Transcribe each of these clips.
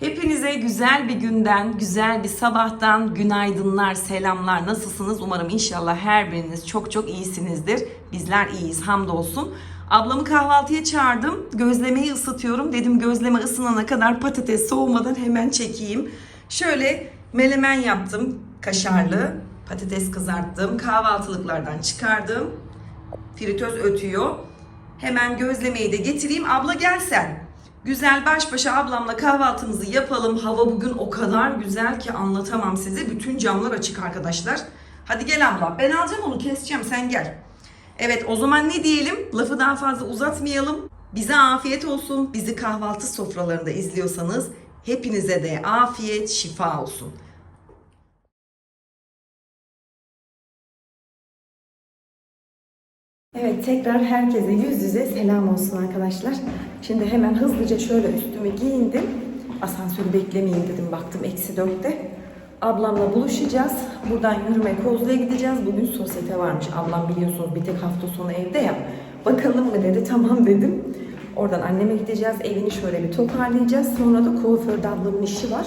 Hepinize güzel bir günden, güzel bir sabahtan günaydınlar, selamlar. Nasılsınız? Umarım inşallah her biriniz çok çok iyisinizdir. Bizler iyiyiz hamdolsun. Ablamı kahvaltıya çağırdım. Gözlemeyi ısıtıyorum. Dedim gözleme ısınana kadar patates soğumadan hemen çekeyim. Şöyle melemen yaptım. Kaşarlı. Patates kızarttım. Kahvaltılıklardan çıkardım. Fritöz ötüyor. Hemen gözlemeyi de getireyim. Abla gel sen. Güzel baş başa ablamla kahvaltımızı yapalım. Hava bugün o kadar güzel ki anlatamam size. Bütün camlar açık arkadaşlar. Hadi gel abla. Ben alacağım onu keseceğim sen gel. Evet o zaman ne diyelim? Lafı daha fazla uzatmayalım. Bize afiyet olsun. Bizi kahvaltı sofralarında izliyorsanız hepinize de afiyet, şifa olsun. Evet tekrar herkese yüz yüze selam olsun arkadaşlar. Şimdi hemen hızlıca şöyle üstümü giyindim. Asansörü beklemeyeyim dedim baktım eksi dörtte. Ablamla buluşacağız. Buradan yürüme Kozlu'ya gideceğiz. Bugün sosyete varmış. Ablam biliyorsunuz bir tek hafta sonu evde ya. Bakalım mı dedi. Tamam dedim. Oradan anneme gideceğiz. Evini şöyle bir toparlayacağız. Sonra da kuaförde ablamın işi var.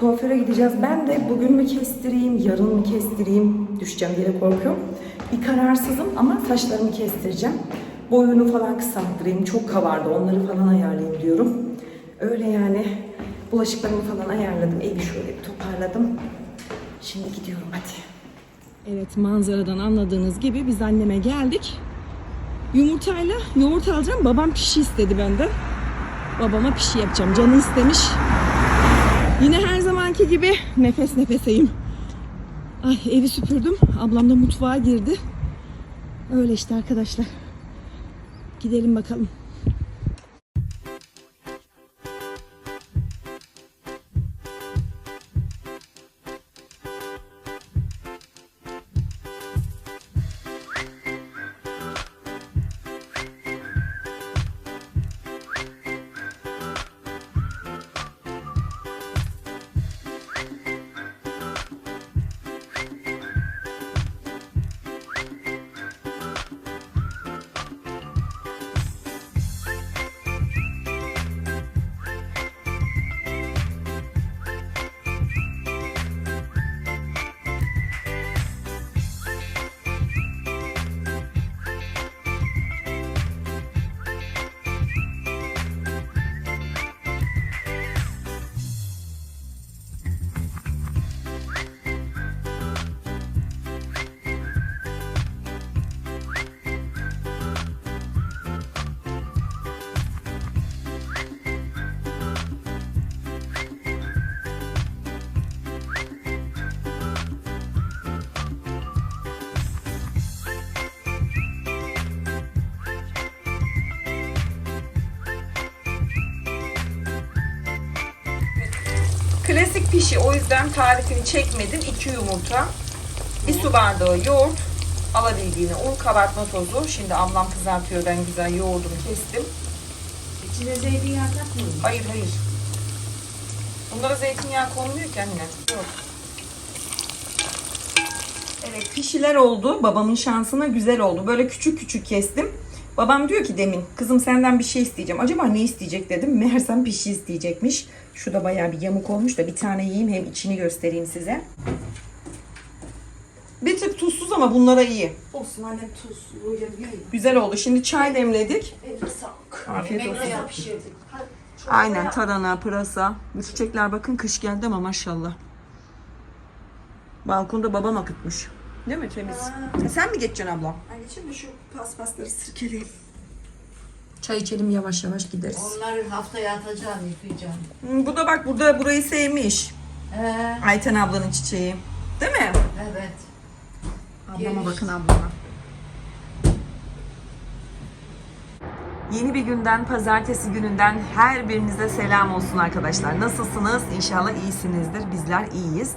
Kuaföre gideceğiz. Ben de bugün mü kestireyim, yarın mı kestireyim? Düşeceğim diye korkuyorum. Bir kararsızım ama saçlarımı kestireceğim. Boyunu falan kısalttırayım. Çok kabardı. Onları falan ayarlayayım diyorum. Öyle yani. Bulaşıklarımı falan ayarladım. Evi şöyle bir toparladım. Şimdi gidiyorum hadi. Evet manzaradan anladığınız gibi biz anneme geldik. Yumurtayla yoğurt alacağım. Babam pişi istedi benden. Babama pişi yapacağım. Canı istemiş. Yine her zamanki gibi nefes nefeseyim. Ay evi süpürdüm. Ablam da mutfağa girdi. Öyle işte arkadaşlar. Gidelim bakalım. Pişi o yüzden tarifini çekmedim. 2 yumurta, bir su bardağı yoğurt, alabildiğine un, kabartma tozu. Şimdi ablam kızartıyor ben güzel yoğurdumu kestim. İçine zeytinyağı katmıyor. Hayır hayır. Bunlara zeytinyağı konmuyor ki anne. Yok. Evet pişiler oldu. Babamın şansına güzel oldu. Böyle küçük küçük kestim. Babam diyor ki demin kızım senden bir şey isteyeceğim. Acaba ne isteyecek dedim. Meğersem pişi isteyecekmiş. Şu da bayağı bir yamuk olmuş da bir tane yiyeyim hem içini göstereyim size. Bir tık tuzsuz ama bunlara iyi. Olsun annem tuz. Böyle bir Güzel oldu. Şimdi çay demledik. eline sağlık. Afiyet olsun. Pişirdik. Hadi, çok Aynen güzel. tarhana, pırasa. Bu çiçekler bakın kış geldi ama maşallah. Balkonda babam akıtmış. Değil mi temiz? E sen mi geçeceksin abla? Anneciğim de şu paspasları sirkeleyelim. Çay içelim yavaş yavaş gideriz. Onları haftaya atacağım, yıkayacağım. Hmm, Bu da bak burada burayı sevmiş. Ee, Ayten ablanın çiçeği. Değil mi? evet. Ablama Geniş. bakın ablama. Yeni bir günden, pazartesi gününden her birinize selam olsun arkadaşlar. Nasılsınız? İnşallah iyisinizdir. Bizler iyiyiz.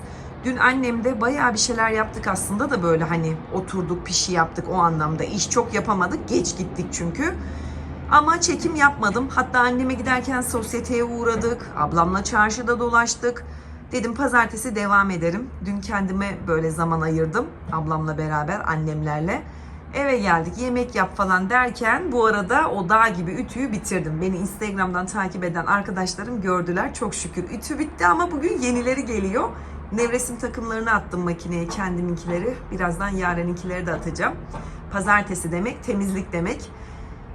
Dün annemde bayağı bir şeyler yaptık aslında da böyle hani oturduk, pişi yaptık o anlamda. İş çok yapamadık. Geç gittik çünkü. Ama çekim yapmadım. Hatta anneme giderken sosyeteye uğradık. Ablamla çarşıda dolaştık. Dedim pazartesi devam ederim. Dün kendime böyle zaman ayırdım. Ablamla beraber, annemlerle. Eve geldik yemek yap falan derken bu arada o dağ gibi ütüyü bitirdim. Beni Instagram'dan takip eden arkadaşlarım gördüler. Çok şükür ütü bitti ama bugün yenileri geliyor. Nevresim takımlarını attım makineye kendiminkileri. Birazdan yareninkileri de atacağım. Pazartesi demek temizlik demek.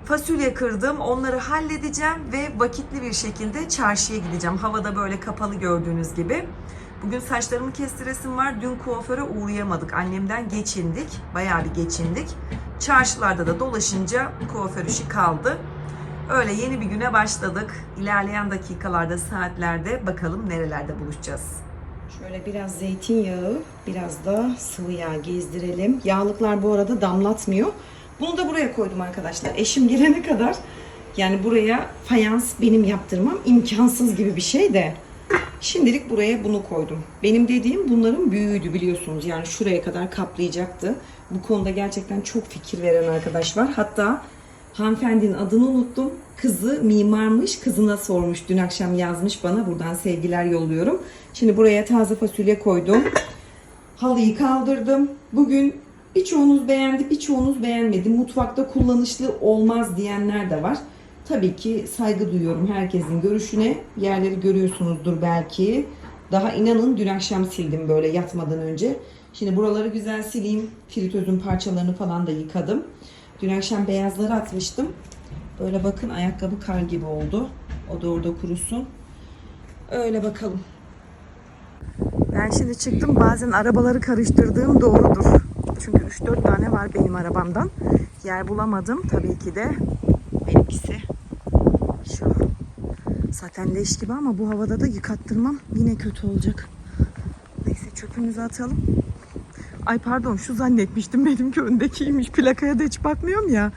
Fasulye kırdım. Onları halledeceğim ve vakitli bir şekilde çarşıya gideceğim. Havada böyle kapalı gördüğünüz gibi. Bugün saçlarımı kestiresim var. Dün kuaföre uğrayamadık. Annemden geçindik. Bayağı bir geçindik. Çarşılarda da dolaşınca kuaför işi kaldı. Öyle yeni bir güne başladık. İlerleyen dakikalarda, saatlerde bakalım nerelerde buluşacağız. Şöyle biraz zeytinyağı, biraz da sıvı yağ gezdirelim. Yağlıklar bu arada damlatmıyor. Bunu da buraya koydum arkadaşlar. Eşim gelene kadar yani buraya fayans benim yaptırmam imkansız gibi bir şey de. Şimdilik buraya bunu koydum. Benim dediğim bunların büyüğüydü biliyorsunuz. Yani şuraya kadar kaplayacaktı. Bu konuda gerçekten çok fikir veren arkadaş var. Hatta hanımefendinin adını unuttum. Kızı mimarmış. Kızına sormuş. Dün akşam yazmış bana. Buradan sevgiler yolluyorum. Şimdi buraya taze fasulye koydum. Halıyı kaldırdım. Bugün birçoğunuz beğendi, birçoğunuz beğenmedi. Mutfakta kullanışlı olmaz diyenler de var. Tabii ki saygı duyuyorum herkesin görüşüne. Yerleri görüyorsunuzdur belki. Daha inanın dün akşam sildim böyle yatmadan önce. Şimdi buraları güzel sileyim. Fritözün parçalarını falan da yıkadım. Dün akşam beyazları atmıştım. Böyle bakın ayakkabı kar gibi oldu. O da orada kurusun. Öyle bakalım. Ben şimdi çıktım bazen arabaları karıştırdığım doğrudur. Çünkü 3-4 tane var benim arabamdan. Yer bulamadım tabii ki de. Benimkisi şu. Zaten leş gibi ama bu havada da yıkattırmam yine kötü olacak. Neyse çöpümüzü atalım. Ay pardon şu zannetmiştim benimki öndekiymiş. Plakaya da hiç bakmıyorum ya.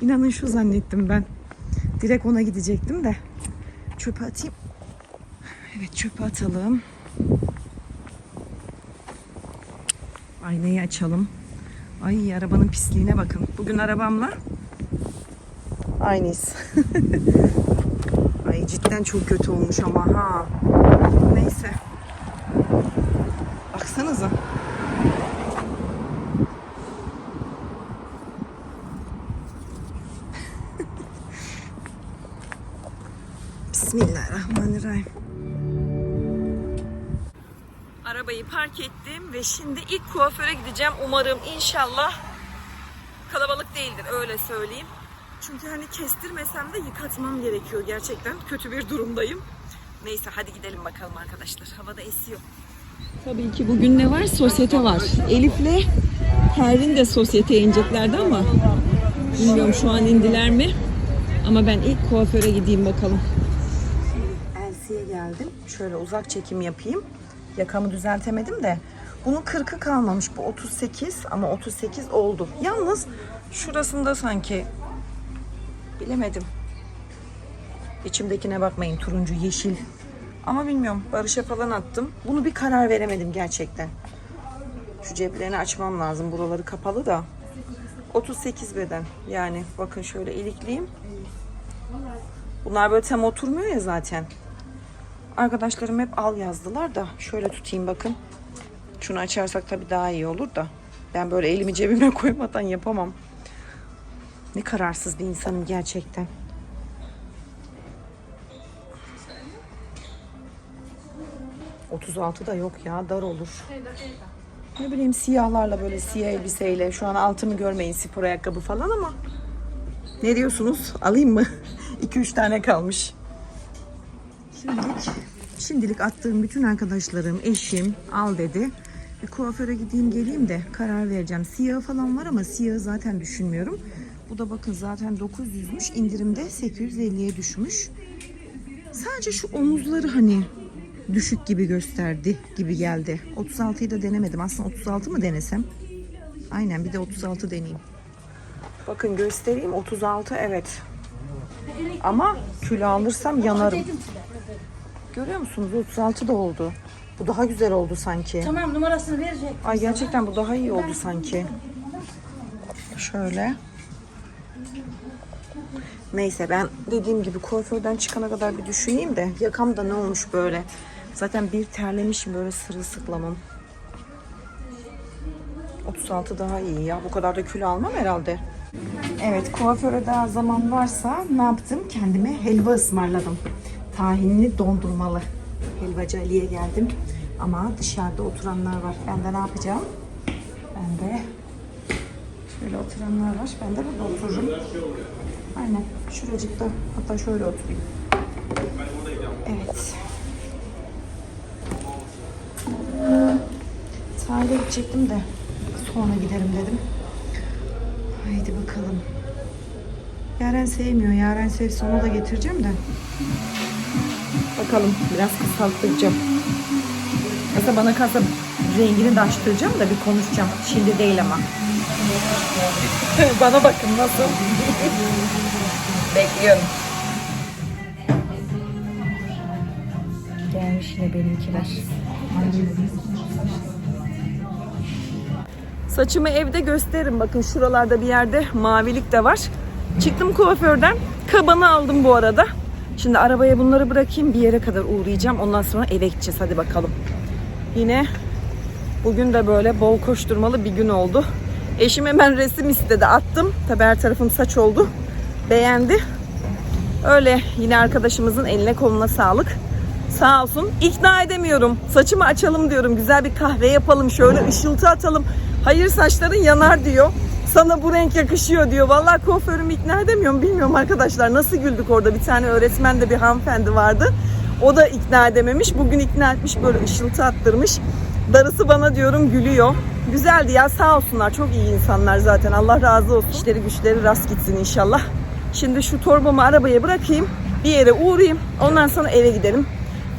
İnanın şu zannettim ben. Direkt ona gidecektim de. Çöpe atayım. Evet çöpe atalım. Aynayı açalım. Ay arabanın pisliğine bakın. Bugün arabamla aynıyız. Ay cidden çok kötü olmuş ama ha. Neyse. Baksanıza. Park ettim ve şimdi ilk kuaföre gideceğim. Umarım inşallah kalabalık değildir öyle söyleyeyim. Çünkü hani kestirmesem de yıkatmam gerekiyor gerçekten. Kötü bir durumdayım. Neyse hadi gidelim bakalım arkadaşlar. Havada esiyor. Tabii ki bugün ne var? Sosyete var. Elif'le Pervin de sosyeteye ineceklerdi ama bilmiyorum şu an indiler mi? Ama ben ilk kuaföre gideyim bakalım. Elsie'ye geldim. Şöyle uzak çekim yapayım. Yakamı düzeltemedim de. Bunun 40'ı kalmamış. Bu 38 ama 38 oldu. Yalnız şurasında sanki bilemedim. İçimdekine bakmayın. Turuncu, yeşil. Ama bilmiyorum. Barış'a falan attım. Bunu bir karar veremedim gerçekten. Şu ceplerini açmam lazım. Buraları kapalı da. 38 beden. Yani bakın şöyle ilikliyim. Bunlar böyle tam oturmuyor ya zaten. Arkadaşlarım hep al yazdılar da şöyle tutayım bakın. Şunu açarsak tabii daha iyi olur da. Ben böyle elimi cebime koymadan yapamam. Ne kararsız bir insanım gerçekten. ...36 da yok ya dar olur. Ne bileyim siyahlarla böyle siyah elbiseyle... ...şu an altımı görmeyin spor ayakkabı falan ama... ...ne diyorsunuz alayım mı? 2-3 tane kalmış. Şimdilik, attığım bütün arkadaşlarım, eşim al dedi. Bir kuaföre gideyim geleyim de karar vereceğim. Siyah falan var ama siyahı zaten düşünmüyorum. Bu da bakın zaten 900'müş. indirimde 850'ye düşmüş. Sadece şu omuzları hani düşük gibi gösterdi gibi geldi. 36'yı da denemedim. Aslında 36 mı denesem? Aynen bir de 36 deneyeyim. Bakın göstereyim 36 evet. Ama kilo alırsam yanarım. Görüyor musunuz? 36 da oldu. Bu daha güzel oldu sanki. Tamam numarasını verecek. Ay gerçekten bu daha iyi oldu sanki. Şöyle. Neyse ben dediğim gibi kuaförden çıkana kadar bir düşüneyim de yakamda ne olmuş böyle. Zaten bir terlemişim böyle sırılsıklamım. 36 daha iyi ya. Bu kadar da kilo almam herhalde. Evet kuaföre daha zaman varsa ne yaptım? Kendime helva ısmarladım. Tahinli dondurmalı. Helvacı Ali'ye geldim. Ama dışarıda oturanlar var. Ben de ne yapacağım? Ben de şöyle oturanlar var. Ben de burada otururum. Aynen şuracıkta. Hatta şöyle oturayım. Evet. Sahile gidecektim de sonra giderim dedim. Haydi bakalım. Yaren sevmiyor. Yaren sevse onu da getireceğim de. Bakalım biraz kısaltacağım. Mesela bana kalsa rengini de açtıracağım da bir konuşacağım. Şimdi değil ama. bana bakın nasıl. Bekliyorum. Gelmiş yine benimkiler. Saçımı evde gösteririm. Bakın şuralarda bir yerde mavilik de var. Çıktım kuaförden. Kabanı aldım bu arada. Şimdi arabaya bunları bırakayım. Bir yere kadar uğrayacağım. Ondan sonra eve gideceğiz. Hadi bakalım. Yine bugün de böyle bol koşturmalı bir gün oldu. Eşim hemen resim istedi. Attım. Tabii her tarafım saç oldu. Beğendi. Öyle yine arkadaşımızın eline koluna sağlık. Sağ olsun. İkna edemiyorum. Saçımı açalım diyorum. Güzel bir kahve yapalım. Şöyle ışıltı atalım. Hayır saçların yanar diyor. Sana bu renk yakışıyor diyor. Vallahi kuaförümü ikna edemiyorum. Bilmiyorum arkadaşlar nasıl güldük orada. Bir tane öğretmen de bir hanımefendi vardı. O da ikna edememiş. Bugün ikna etmiş böyle ışıltı attırmış. Darısı bana diyorum gülüyor. Güzeldi ya sağ olsunlar. Çok iyi insanlar zaten. Allah razı olsun. İşleri güçleri rast gitsin inşallah. Şimdi şu torbamı arabaya bırakayım. Bir yere uğrayayım. Ondan sonra eve gidelim.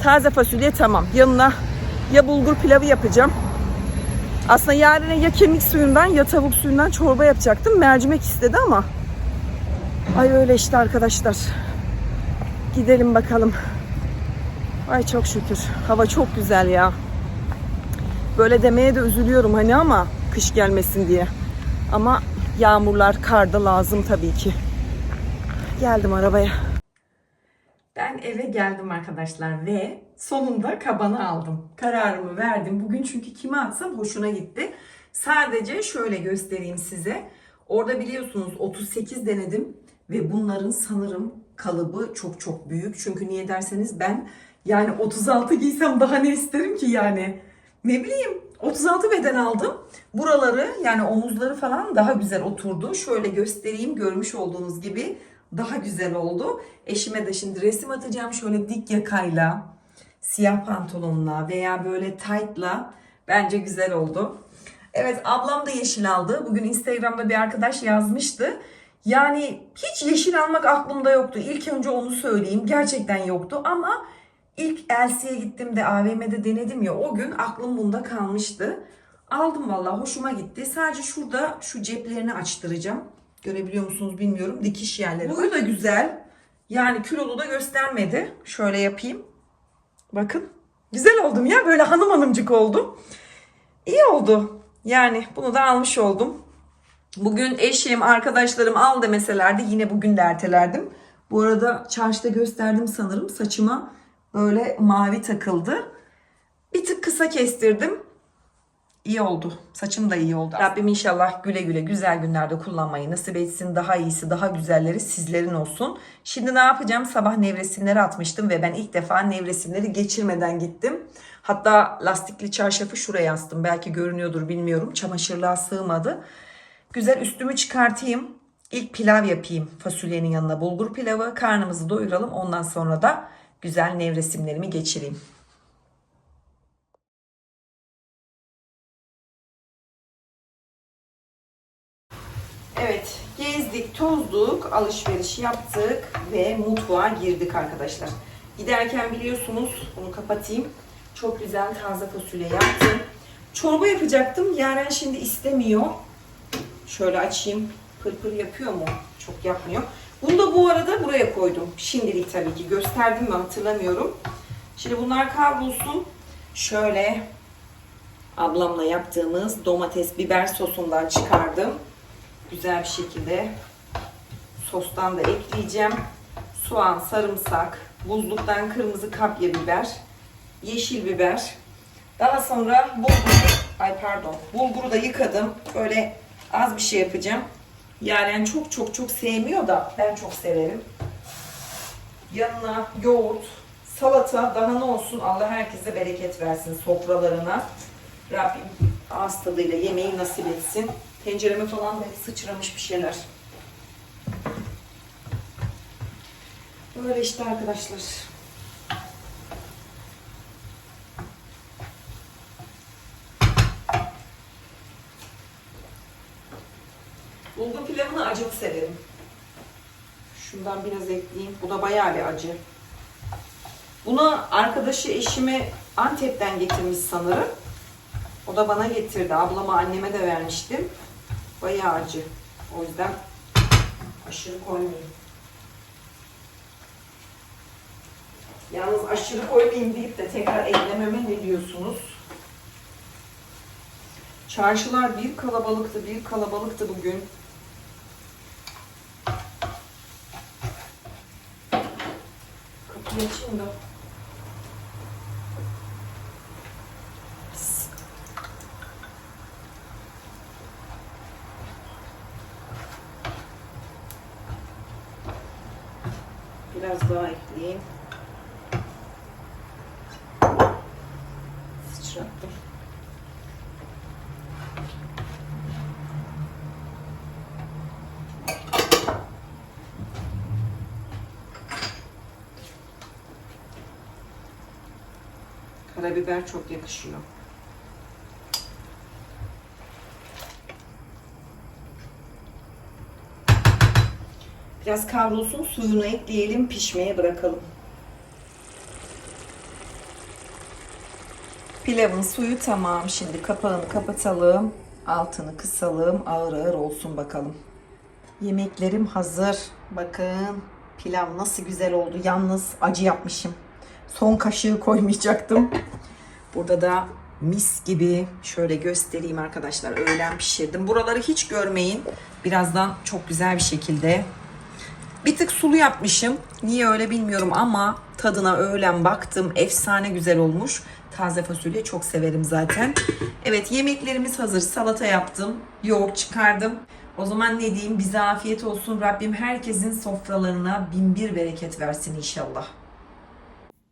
Taze fasulye tamam. Yanına ya bulgur pilavı yapacağım. Aslında yarına ya kemik suyundan ya tavuk suyundan çorba yapacaktım. Mercimek istedi ama. Ay öyle işte arkadaşlar. Gidelim bakalım. Ay çok şükür. Hava çok güzel ya. Böyle demeye de üzülüyorum hani ama kış gelmesin diye. Ama yağmurlar, kar da lazım tabii ki. Geldim arabaya. Ben eve geldim arkadaşlar ve sonunda kabanı aldım. Kararımı verdim. Bugün çünkü kime atsam hoşuna gitti. Sadece şöyle göstereyim size. Orada biliyorsunuz 38 denedim ve bunların sanırım kalıbı çok çok büyük. Çünkü niye derseniz ben yani 36 giysem daha ne isterim ki yani. Ne bileyim 36 beden aldım. Buraları yani omuzları falan daha güzel oturdu. Şöyle göstereyim görmüş olduğunuz gibi daha güzel oldu. Eşime de şimdi resim atacağım şöyle dik yakayla, siyah pantolonla veya böyle tight'la bence güzel oldu. Evet ablam da yeşil aldı. Bugün Instagram'da bir arkadaş yazmıştı. Yani hiç yeşil almak aklımda yoktu. İlk önce onu söyleyeyim. Gerçekten yoktu ama ilk Elsie'ye gittim de AVM'de denedim ya o gün aklım bunda kalmıştı. Aldım vallahi hoşuma gitti. Sadece şurada şu ceplerini açtıracağım. Görebiliyor musunuz bilmiyorum. Dikiş yerleri. Bu da güzel. Yani kilolu da göstermedi. Şöyle yapayım. Bakın. Güzel oldum ya. Böyle hanım hanımcık oldum. İyi oldu. Yani bunu da almış oldum. Bugün eşim, arkadaşlarım al demeselerdi yine bugün de ertelerdim. Bu arada çarşıda gösterdim sanırım. Saçıma böyle mavi takıldı. Bir tık kısa kestirdim. İyi oldu. Saçım da iyi oldu. Rabbim inşallah güle güle güzel günlerde kullanmayı nasip etsin. Daha iyisi, daha güzelleri sizlerin olsun. Şimdi ne yapacağım? Sabah nevresimleri atmıştım ve ben ilk defa nevresimleri geçirmeden gittim. Hatta lastikli çarşafı şuraya astım. Belki görünüyordur bilmiyorum. Çamaşırlığa sığmadı. Güzel üstümü çıkartayım. İlk pilav yapayım fasulyenin yanına bulgur pilavı. Karnımızı doyuralım. Ondan sonra da güzel nevresimlerimi geçireyim. Evet, gezdik, tozduk, alışveriş yaptık ve mutfağa girdik arkadaşlar. Giderken biliyorsunuz, bunu kapatayım. Çok güzel taze fasulye yaptım. Çorba yapacaktım. Yaren şimdi istemiyor. Şöyle açayım. Pırpır yapıyor mu? Çok yapmıyor. Bunu da bu arada buraya koydum. Şimdilik tabii ki. Gösterdim mi hatırlamıyorum. Şimdi bunlar kavrulsun. Şöyle ablamla yaptığımız domates biber sosundan çıkardım güzel bir şekilde sostan da ekleyeceğim. Soğan, sarımsak, buzluktan kırmızı kapya biber, yeşil biber. Daha sonra bulgur, Ay pardon. Bulguru da yıkadım. Böyle az bir şey yapacağım. Yaren çok çok çok sevmiyor da ben çok severim. Yanına yoğurt, salata daha ne olsun Allah herkese bereket versin sofralarına. Rabbim ağız yemeği nasip etsin. Tencereme falan da sıçramış bir şeyler. Böyle işte arkadaşlar. Bulgur pilavını acılı severim. Şundan biraz ekleyeyim. Bu da bayağı bir acı. Bunu arkadaşı eşime Antep'ten getirmiş sanırım. O da bana getirdi. Ablama anneme de vermiştim. Bayağı acı. O yüzden aşırı koymayayım. Yalnız aşırı koymayayım deyip de tekrar eklememe ne diyorsunuz? Çarşılar bir kalabalıktı, bir kalabalıktı bugün. Kapıyı açayım da. Biraz daha ekleyeyim. Sıçrattım. Karabiber çok yakışıyor. Biraz kavrulsun, suyunu ekleyelim, pişmeye bırakalım. Pilavın suyu tamam. Şimdi kapağını kapatalım. Altını kısalım. Ağır ağır olsun bakalım. Yemeklerim hazır. Bakın pilav nasıl güzel oldu. Yalnız acı yapmışım. Son kaşığı koymayacaktım. Burada da mis gibi şöyle göstereyim arkadaşlar. Öğlen pişirdim. Buraları hiç görmeyin. Birazdan çok güzel bir şekilde bir tık sulu yapmışım. Niye öyle bilmiyorum ama tadına öğlen baktım. Efsane güzel olmuş. Taze fasulye çok severim zaten. Evet yemeklerimiz hazır. Salata yaptım. Yoğurt çıkardım. O zaman ne diyeyim bize afiyet olsun. Rabbim herkesin sofralarına bin bir bereket versin inşallah.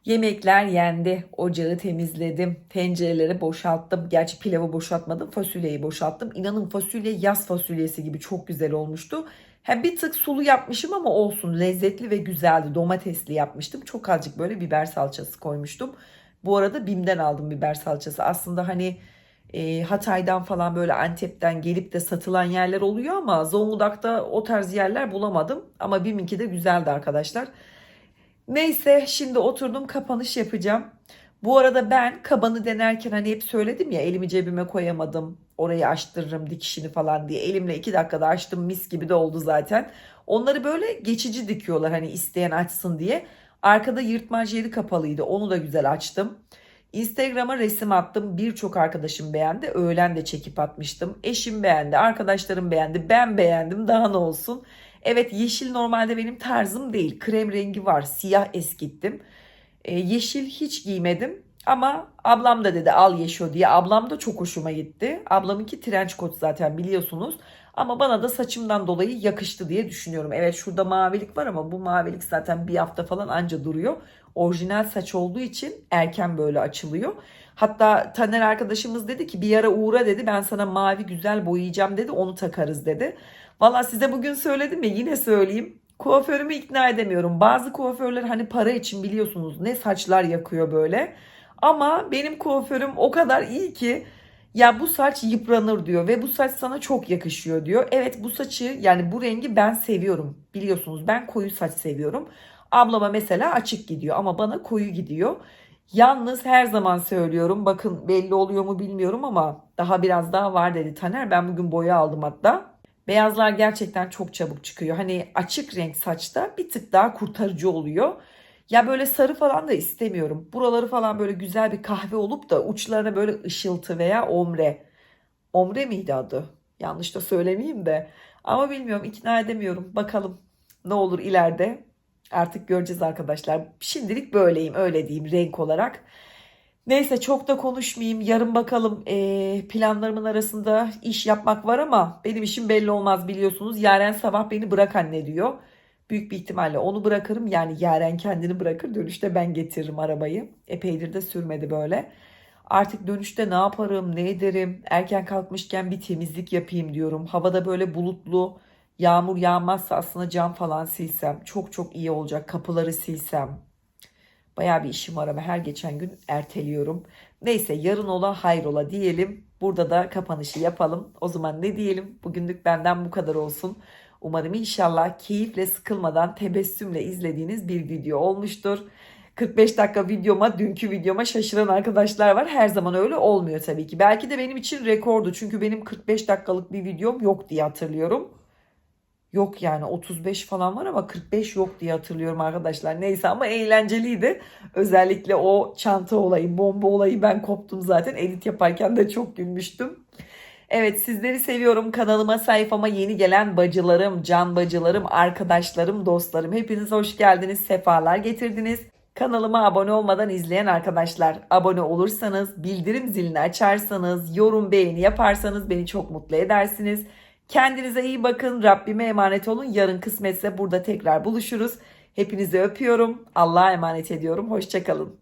Yemekler yendi. Ocağı temizledim. Tencereleri boşalttım. Gerçi pilavı boşaltmadım. Fasulyeyi boşalttım. İnanın fasulye yaz fasulyesi gibi çok güzel olmuştu. Hem bir tık sulu yapmışım ama olsun lezzetli ve güzeldi. Domatesli yapmıştım. Çok azıcık böyle biber salçası koymuştum. Bu arada Bim'den aldım biber salçası. Aslında hani e, Hatay'dan falan böyle Antep'ten gelip de satılan yerler oluyor ama Zonguldak'ta o tarz yerler bulamadım. Ama Bim'inki de güzeldi arkadaşlar. Neyse şimdi oturdum kapanış yapacağım. Bu arada ben kabanı denerken hani hep söyledim ya elimi cebime koyamadım. Orayı açtırırım dikişini falan diye. Elimle iki dakikada açtım mis gibi de oldu zaten. Onları böyle geçici dikiyorlar hani isteyen açsın diye. Arkada yırtmaç yeri kapalıydı onu da güzel açtım. Instagram'a resim attım. Birçok arkadaşım beğendi. Öğlen de çekip atmıştım. Eşim beğendi, arkadaşlarım beğendi, ben beğendim. Daha ne olsun. Evet yeşil normalde benim tarzım değil. Krem rengi var. Siyah eskittim. E, yeşil hiç giymedim. Ama ablam da dedi al yeşil diye. Ablam da çok hoşuma gitti. Ablamınki trench coat zaten biliyorsunuz. Ama bana da saçımdan dolayı yakıştı diye düşünüyorum. Evet şurada mavilik var ama bu mavilik zaten bir hafta falan anca duruyor. Orijinal saç olduğu için erken böyle açılıyor. Hatta Taner arkadaşımız dedi ki bir ara uğra dedi ben sana mavi güzel boyayacağım dedi onu takarız dedi. Valla size bugün söyledim ya yine söyleyeyim. Kuaförümü ikna edemiyorum. Bazı kuaförler hani para için biliyorsunuz ne saçlar yakıyor böyle. Ama benim kuaförüm o kadar iyi ki ya bu saç yıpranır diyor ve bu saç sana çok yakışıyor diyor. Evet bu saçı yani bu rengi ben seviyorum. Biliyorsunuz ben koyu saç seviyorum. Ablama mesela açık gidiyor ama bana koyu gidiyor. Yalnız her zaman söylüyorum bakın belli oluyor mu bilmiyorum ama daha biraz daha var dedi Taner. Ben bugün boya aldım hatta. Beyazlar gerçekten çok çabuk çıkıyor. Hani açık renk saçta bir tık daha kurtarıcı oluyor. Ya böyle sarı falan da istemiyorum. Buraları falan böyle güzel bir kahve olup da uçlarına böyle ışıltı veya omre. Omre miydi adı? Yanlış da söylemeyeyim de. Ama bilmiyorum ikna edemiyorum. Bakalım ne olur ileride. Artık göreceğiz arkadaşlar. Şimdilik böyleyim öyle diyeyim renk olarak. Neyse çok da konuşmayayım. Yarın bakalım eee, planlarımın arasında iş yapmak var ama benim işim belli olmaz biliyorsunuz. Yaren sabah beni bırak anne diyor. Büyük bir ihtimalle onu bırakırım. Yani Yaren kendini bırakır. Dönüşte ben getiririm arabayı. Epeydir de sürmedi böyle. Artık dönüşte ne yaparım, ne ederim? Erken kalkmışken bir temizlik yapayım diyorum. Havada böyle bulutlu, yağmur yağmazsa aslında cam falan silsem çok çok iyi olacak. Kapıları silsem. Bayağı bir işim var ama her geçen gün erteliyorum. Neyse yarın ola hayrola diyelim. Burada da kapanışı yapalım. O zaman ne diyelim? Bugünlük benden bu kadar olsun. Umarım inşallah keyifle sıkılmadan tebessümle izlediğiniz bir video olmuştur. 45 dakika videoma, dünkü videoma şaşıran arkadaşlar var. Her zaman öyle olmuyor tabii ki. Belki de benim için rekordu. Çünkü benim 45 dakikalık bir videom yok diye hatırlıyorum. Yok yani 35 falan var ama 45 yok diye hatırlıyorum arkadaşlar. Neyse ama eğlenceliydi. Özellikle o çanta olayı, bomba olayı ben koptum zaten. Edit yaparken de çok gülmüştüm. Evet sizleri seviyorum. Kanalıma sayfama yeni gelen bacılarım, can bacılarım, arkadaşlarım, dostlarım. Hepiniz hoş geldiniz, sefalar getirdiniz. Kanalıma abone olmadan izleyen arkadaşlar abone olursanız, bildirim zilini açarsanız, yorum beğeni yaparsanız beni çok mutlu edersiniz. Kendinize iyi bakın. Rabbime emanet olun. Yarın kısmetse burada tekrar buluşuruz. Hepinizi öpüyorum. Allah'a emanet ediyorum. Hoşçakalın.